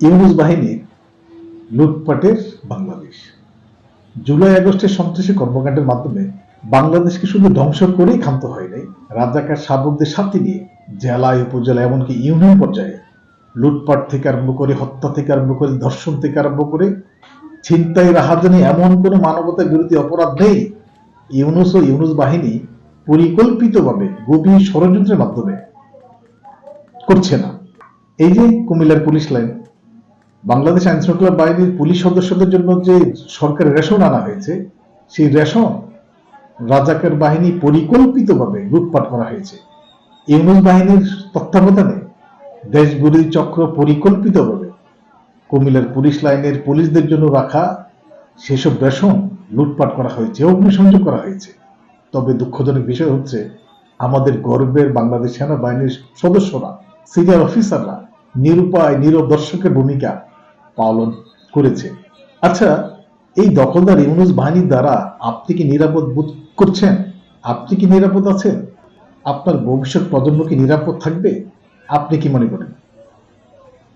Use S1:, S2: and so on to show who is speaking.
S1: ইউনুস বাহিনীর লুটপাটের বাংলাদেশ। জুলাই আগস্টের সন্ত্রাসী কর্মকাণ্ডের মাধ্যমে বাংলাদেশকে শুধু ধ্বংস করেই ক্ষান্ত হয় নাই, রাজাকার শাবকদের সাথে নিয়ে জেলায় উপজেলা এমনকি ইউনিয়ন পর্যায়ে লুটপাট থেকে আরম্ভ করে, হত্যা থেকে আরম্ভ করে, ধর্ষণ থেকে আরম্ভ করে ছিনতাই, রাহাজানি এমন কোনো মানবতা বিরোধী অপরাধ নেই। ইউনুস ও ইউনুস বাহিনী পরিকল্পিতভাবে গভীর ষড়যন্ত্রের মাধ্যমে করছে না। এই যে কুমিল্লার পুলিশ লাইন বাংলাদেশ আইন শৃঙ্খলা বাহিনীর পুলিশ সদস্যদের জন্য যে সরকারি রেশন আনা হয়েছে, সেই রেশন রাজাকার বাহিনী পরিকল্পিতভাবে লুটপাট করা হয়েছে। ইউনুস বাহিনীর তত্ত্বাবধানে দেশ বিরোধী চক্র পরিকল্পিতভাবে কুমিল্লার পুলিশ লাইনের পুলিশদের জন্য রাখা সেসব রেশন লুটপাট করা হয়েছে, অগ্নিসংযোগ করা হয়েছে। তবে দুঃখজনক বিষয় হচ্ছে, আমাদের গর্বের বাংলাদেশ সেনাবাহিনীর সদস্যরা, সিনিয়র অফিসাররা, নিরুপায় নীরব দর্শকের ভূমিকা পালন করেছে। আচ্ছা এই দখলদার ইউনুস বাহিনীর দ্বারা আপনি কি নিরাপদ বোধ করছেন? আপনি কি নিরাপদ আছেন? আপনার ভবিষ্যৎ প্রজন্ম কি নিরাপদ থাকবে? আপনি কি মনে করেন?